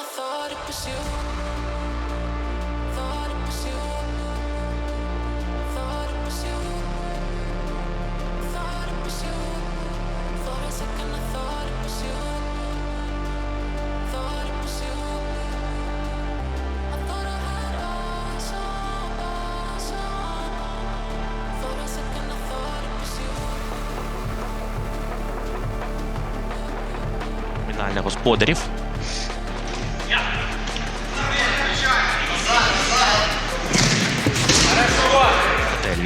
was you. Thought it was you. Thought it was you. Thought it was you. For a second I thought it was you. Thought it was you. I thought I had us on, us on. For a second I thought it was you. Фінальних господарів.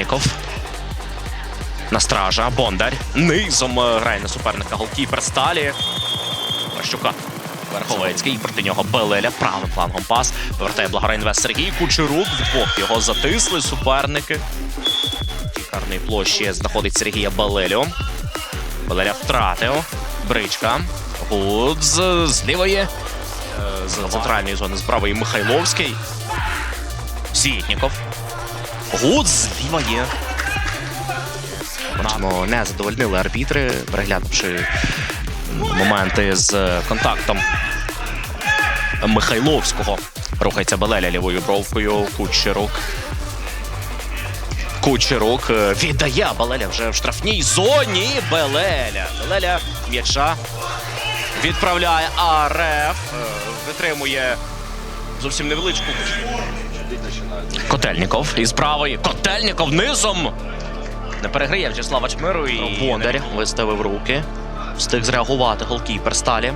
Тельніков. На стража. Бондар. Низом е, грає на суперника голкіпер Сталі. Ващука. Верховецький. Проти нього Белеля. Правим флангом пас. Повертає Благора інвест Сергій Кучерук. Вдвох його затисли суперники. В Карної площі знаходить Сергія Белелю. Белеля втратив. Бричка. Гудз з лівої. Е, З центральної зони з правої Михайловський. Сітніков. З лівої. Бачимо, не задовольнили арбітри, переглянувши моменти з контактом Михайловського. Рухається Белеля лівою бровкою. Кучерук. Кучерук е, віддає Белеля вже в штрафній зоні. Белеля. Белеля м'яча відправляє АРФ. е, Витримує зовсім невеличку. Котельніков із правої. Котельніков низом. Не переграє В'ячеслава Чмиру і Бондар виставив руки. Встиг зреагувати голкіпер Сталі.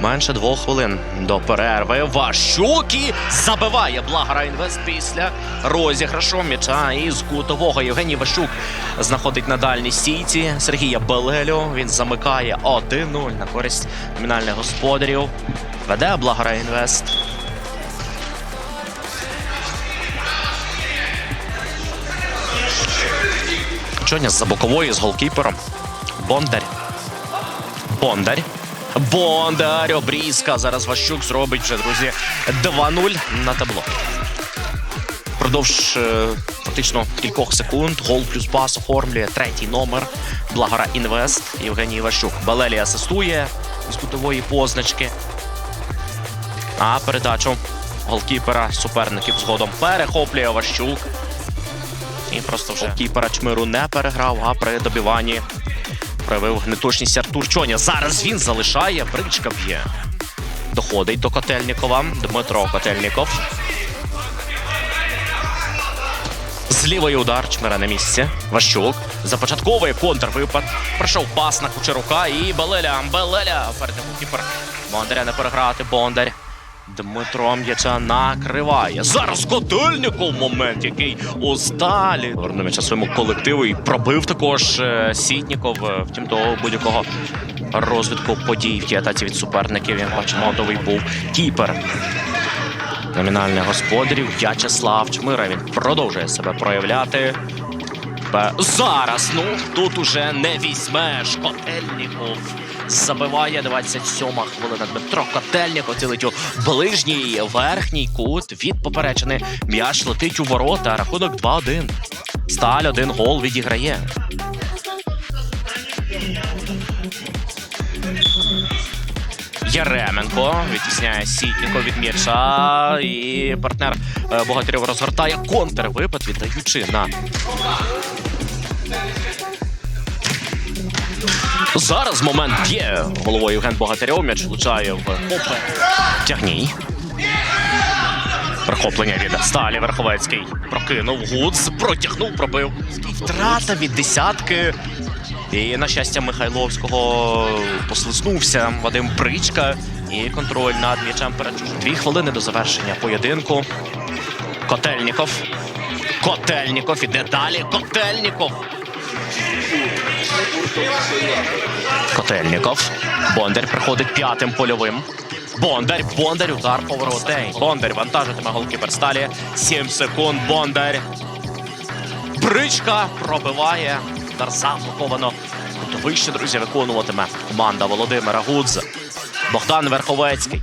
Менше двох хвилин до перерви. Ващукі забиває Благара Інвест після розіграшу м'яча із кутового. Євгеній Ващук знаходить на дальній стійці Сергія Белелю. Він замикає 1-0 на користь номінальних господарів. Веде Благара Інвест. Чоня з-за бокової з голкіпером. Бондар. Бондар. Бондар. Обрізка. Зараз Ващук зробить вже, друзі, 2-0 на табло. Продовж е, фактично кількох секунд гол плюс пас оформлює третій номер Благора Інвест Євгеній Ващук. Балелі асистує з кутової позначки. А передачу голкіпера суперників згодом перехоплює Ващук. І просто вже кіпера Чмиру не переграв, а при добиванні проявив неточність Артур Чоня. Зараз він залишає, бричка б'є. Доходить до Котельнікова. Дмитро Котельніков. З лівої удар Чмира на місці. Ващук. Започатковує контрвипад. Прийшов пас на Кучерука і Белеля. Белеля. Перед кіпер. Бондаря не переграти. Бондар. Дмитро м'яча накриває. Зараз Котельніков момент, який у сталі. М'яча своєму колективу і пробив також е, Сітніков. Е, Втім, до будь-якого розвитку подій в атаці від суперників. Як бачимо, готовий був кіпер. Номінальних господарів В'ячеслав Чмира. Він продовжує себе проявляти. Бе- Зараз, ну тут уже не візьмеш. Котельніков забиває 27-ма хвилина. Дмитро Котельніков цілить у ближній верхній кут від поперечини. М'яч летить у ворота. Рахунок 2-1. Сталь один гол відіграє. Яременко відтісняє Сітніко від м'яча. І партнер е, Богатирів розгортає контрвипад, віддаючи на Зараз момент б'є головою Євген Богатирьов. М'яч влучає в попе. Тягній. Прихоплення від Сталі Верховецький. Прокинув Гудз, протягнув, пробив. Втрата від десятки. І, на щастя, Михайловського послизнувся Вадим Бричка. І контроль над м'ячем перед чужим. Дві хвилини до завершення поєдинку. Котельніков. Котельніков іде далі. Котельніков. Котельніков. Бондар приходить п'ятим польовим. Бондар, Бондар, удар поворотей. Бондар вантажитиме голкіпер Сталі. 7 секунд. Бондар. Бричка пробиває. Удар заблоковано. Вище, друзі, виконуватиме команда Володимира Гудз. Богдан Верховецький.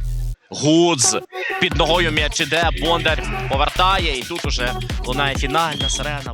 Гудз. Під ногою м'яч іде. Бондар повертає. І тут уже лунає фінальна сирена.